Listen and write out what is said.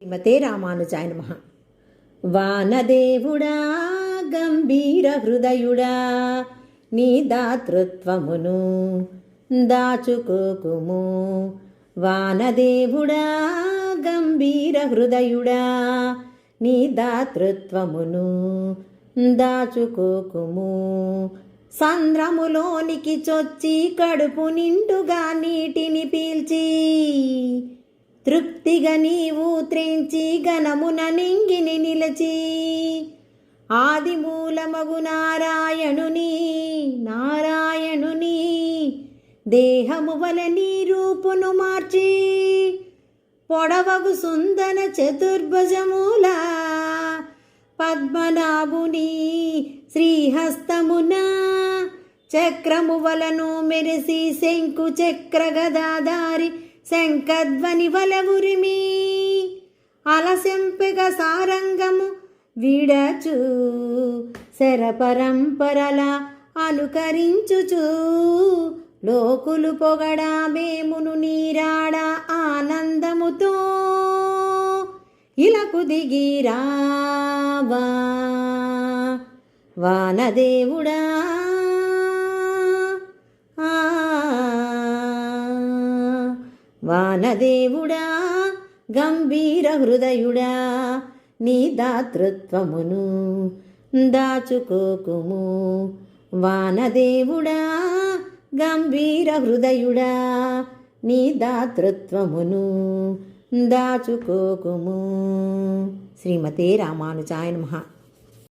శ్రీమతే రామానుజాయ నమ. వానదేవుడా గంభీర హృదయుడా నీ దాతృత్వమును దాచుకోకుము. వానదేవుడా గంభీర హృదయుడా నీ దాతృత్వమును దాచుకోకుము. సంద్రములోనికి చొచ్చి కడుపు నిండుగా నీటిని పీల్చి తృప్తిగా నీవు త్రెంచి ఘనమున నింగిని నిలచి ఆది మూలమగు నారాయణుని నారాయణుని దేహము వల నీ రూపును మార్చి పొడవగు సుందన చతుర్భుజమూల పద్మనాభుని శ్రీహస్తమున చక్రము వలను మెరిసి శంకు చక్ర గదాదారి శంఖధ్వని వలవురిమి ఉరిమి అలసెంపెగ సారంగము విడచు. శరపరంపరల అనుకరించుచు. లోకులు పొగడా మేమును నీరాడా ఆనందముతో. ఇలకు దిగిరావా వానదేవుడా వానదేవుడా గంభీర హృదయుడా నీ దాతృత్వమును దాచుకోకుము. వానదేవుడా గంభీర హృదయుడా నీ దాతృత్వమును దాచుకోకుము. శ్రీమతే రామానుజాయ నమః.